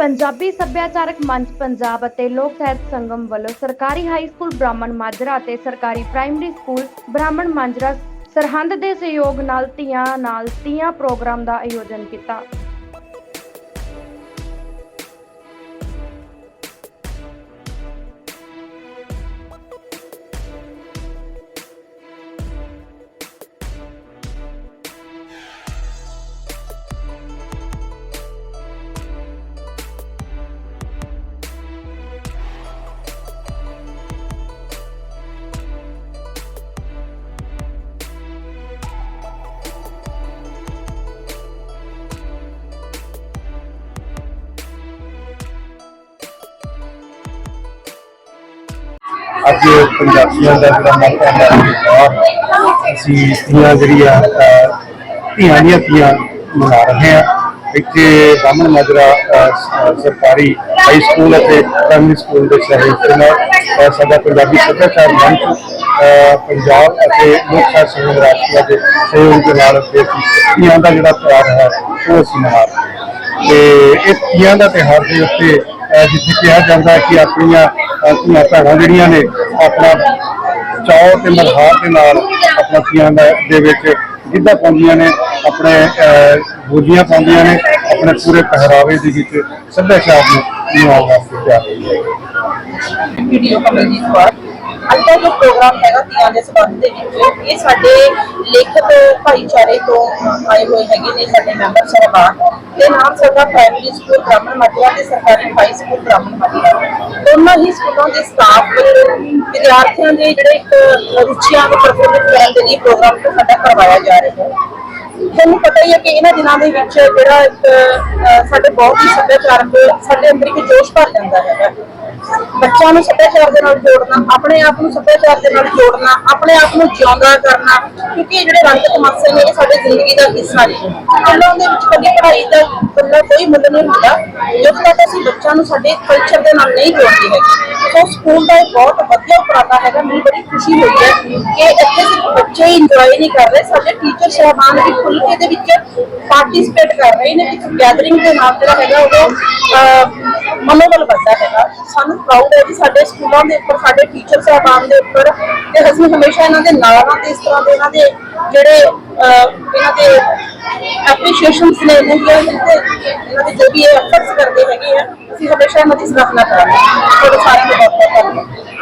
ਪੰਜਾਬੀ ਸੱਭਿਆਚਾਰਕ ਮੰਚ ਪੰਜਾਬ ਅਤੇ ਲੋਕ ਸਾਹਿਤ ਸੰਗਮ ਵੱਲੋਂ ਸਰਕਾਰੀ ਹਾਈ ਸਕੂਲ ਬ੍ਰਾਹਮਣ ਮਾਜਰਾ ਅਤੇ ਸਰਕਾਰੀ ਪ੍ਰਾਇਮਰੀ ਸਕੂਲ ਬ੍ਰਾਹਮਣ ਮਾਜਰਾ ਸਰਹੰਦ ਦੇ ਸਹਿਯੋਗ ਨਾਲ ਧੀਆਂ ਨਾਲ ਤੀਆਂ ਪ੍ਰੋਗਰਾਮ ਦਾ ਆਯੋਜਨ ਕੀਤਾ। ਅੱਜ ਪੰਜਾਬੀਆਂ ਦਾ ਜਿਹੜਾ ਮੌਕਾ ਹੈ ਔਰ ਅਸੀਂ ਧੀਆਂ ਜਿਹੜੀਆਂ ਧੀਆਂ ਦੀਆਂ ਧੀਆਂ ਮਨਾ ਰਹੇ ਹਾਂ। ਇੱਥੇ ਬਾਮਣ ਮਾਜਰਾ ਸਰਕਾਰੀ ਹਾਈ ਸਕੂਲ ਅਤੇ ਪ੍ਰਾਇਮਰੀ ਸਕੂਲ ਦੇ ਸਹਿਯੋਗ ਦੇ ਨਾਲ ਅਹ, ਸਾਡਾ ਪੰਜਾਬੀ ਸੱਭਿਆਚਾਰ ਮੰਚ ਪੰਜਾਬ ਅਤੇ ਲੋਕ ਸਾਹਿਤ ਸੰਘ ਦੇ ਸਹਿਯੋਗ ਦੇ ਨਾਲ ਧੀਆਂ ਦਾ ਜਿਹੜਾ ਤਿਉਹਾਰ ਹੈ ਉਹ ਅਸੀਂ ਮਨਾ ਰਹੇ ਹਾਂ। ਤੇ ਇਹ ਧੀਆਂ ਦਾ ਤਿਉਹਾਰ ਦੇ ਉੱਤੇ ਜਿੱਥੇ ਕਿਹਾ ਜਾਂਦਾ ਕਿ ਆਪਣੀਆਂ ਧੀਆਂ ਭੈਣਾਂ ਜਿਹੜੀਆਂ ਨੇ ਆਪਣਾ ਚਾਅ ਤੇ ਮਲਹਾਰ ਦੇ ਨਾਲ ਆਪਣਾ ਤੀਆਂ ਦੇ ਵਿੱਚ ਗਿੱਧਾ ਪਾਉਂਦੀਆਂ ਨੇ ਆਪਣੇ ਅਹ, ਬੋਲੀਆਂ ਪਾਉਂਦੀਆਂ ਨੇ ਆਪਣੇ ਪੂਰੇ ਪਹਿਰਾਵੇ ਦੇ ਵਿੱਚ ਸੱਭਿਆਚਾਰ ਨੂੰ ਨਿਭਾਉਣ ਵਾਸਤੇ ਤਿਆਰ ਹੋਈਆਂ ਨੇ। ਵੀਡੀਓ ਕਮਲਜੀਤ ਕੌਰ ਅੱਜ ਦਾ ਜੋ ਪ੍ਰੋਗਰਾਮ ਹੈਗਾ ਤੀਆਂ ਦੇ ਸੰਬੰਧ ਦੇ ਵਿੱਚ, ਇਹ ਸਾਡੇ ਲੇਖਕ ਭਾਈਚਾਰੇ ਤੋਂ ਆਏ ਹੋਏ ਹੈਗੇ ਨੇ, ਸਾਡੇ ਮੈਂਬਰ ਸਾਹਿਬਾਨ। ਤੇ ਨਾਲ ਸਾਡਾ ਪ੍ਰਾਇਮਰੀ ਸਕੂਲ ਬ੍ਰਾਹਮਣ ਮਾਜਰਾ ਤੇ ਸਰਕਾਰੀ ਹਾਈ ਸਕੂਲ ਬ੍ਰਾਹਮਣ ਮਾਜਰਾ ਦੋਨਾਂ ਹੀ ਸਕੂਲਾਂ ਦੇ ਸਟਾਫ ਵੱਲੋਂ ਵਿਦਿਆਰਥੀਆਂ ਦੇ ਜਿਹੜੇ ਇੱਕ ਰੁਚੀਆਂ ਨੂੰ ਪ੍ਰਫੁੱਲਿਤ ਕਰਨ ਦੇ ਲਈ ਪ੍ਰੋਗਰਾਮ ਤੋਂ ਸਾਡਾ ਕਰਵਾਇਆ ਜਾ ਰਿਹਾ ਹੈ। ਤੁਹਾਨੂੰ ਪਤਾ ਹੀ ਹੈ ਕਿ ਇਹਨਾਂ ਦਿਨਾਂ ਦੇ ਵਿੱਚ ਜਿਹੜਾ ਇੱਕ ਸਾਡੇ ਬਹੁਤ ਹੀ ਸੱਭਿਆਚਾਰਕ ਸਾਡੇ ਅੰਦਰ ਇੱਕ ਜੋਸ਼ ਭਰ ਜਾਂਦਾ ਹੈਗਾ ਬੱਚਿਆਂ ਨੂੰ ਸੱਭਿਆਚਾਰ ਦੇ ਨਾਲ ਜੋੜਨਾ, ਆਪਣੇ ਆਪ ਨੂੰ ਸੱਭਿਆਚਾਰ ਦੇ ਨਾਲ ਜੋੜਨਾ, ਆਪਣੇ ਆਪ ਨੂੰ ਜਿਉਂਦਾ ਕਰਨਾ, ਕਿਉਂਕਿ ਇਹ ਜਿਹੜੇ ਰੰਗ ਤਮਾਸ਼ੇ ਨੇ, ਇਹ ਸਾਡੀ ਜ਼ਿੰਦਗੀ ਦਾ ਹਿੱਸਾ ਨੇ। ਸਕੂਲਾਂ ਦੇ ਵਿੱਚ ਕਦੀ ਪੜ੍ਹਾਈ ਦਾ ਕੱਲਾ ਕੋਈ ਮੁੱਲ ਨਹੀਂ ਹੁੰਦਾ ਜਦੋਂ ਤੱਕ ਅਸੀਂ ਬੱਚਿਆਂ ਨੂੰ ਸਾਡੇ ਕਲਚਰ ਦੇ ਨਾਲ ਨਹੀਂ ਜੋੜਦੇ ਹੈਗੇ। ਸੋ ਸਕੂਲ ਦਾ ਇਹ ਬਹੁਤ ਵਧੀਆ ਉਪਰਾਲਾ ਹੈਗਾ, ਮੈਨੂੰ ਬੜੀ ਖੁਸ਼ੀ ਹੋਈ ਹੈ ਕਿ ਇੱਥੇ ਇੰਜੋਏ ਨਹੀਂ ਕਰ ਰਹੇ। ਸਾਡੇ ਟੀਚਰ ਸਾਹਿਬਾਨ ਵੀ ਖੁੱਲ੍ਹ ਕੇ ਦੇ ਵਿੱਚ ਪਾਰਟਿਸਿਪੇਟ ਕਰ ਰਹੇ ਨੇ। ਇੱਕ ਗੈਦਰਿੰਗ ਦੇ ਨਾਲ ਜਿਹੜਾ ਹੈਗਾ, ਉਹ ਮਨੋਬਲ ਵੱਧਦਾ ਹੈਗਾ। ਸਾਨੂੰ ਪ੍ਰਾਊਡ ਹੈ ਕਿ ਸਾਡੇ ਸਕੂਲਾਂ ਦੇ ਉੱਪਰ, ਸਾਡੇ ਟੀਚਰ ਸਾਹਿਬਾਨ ਦੇ ਉੱਪਰ ਤੇ ਅਸੀਂ ਹਮੇਸ਼ਾ ਇਹਨਾਂ ਦੇ ਨਾਲ ਹਾਂ ਤੇ ਇਸ ਤਰ੍ਹਾਂ ਦੇ ਇਹਨਾਂ ਦੇ ਜਿਹੜੇ ਇਹਨਾਂ ਦੇ ਐਪਰੀਸ਼ੀਏਸ਼ਨਸ ਨੇ ਇਹਨਾਂ ਦੀਆਂ ਇਹਨਾਂ ਦੇ ਜੋ ਵੀ ਐਫਰਟਸ ਕਰਦੇ ਹੈਗੇ ਆ, ਅਸੀਂ ਹਮੇਸ਼ਾ ਇਹਨਾਂ ਦੀ ਸਰਾਹਨਾ ਕਰਾਂਗੇ। ਤੁਹਾਡੇ ਸਾਰਿਆਂ ਦਾ ਬਹੁਤ ਬਹੁਤ ਧੰਨਵਾਦ।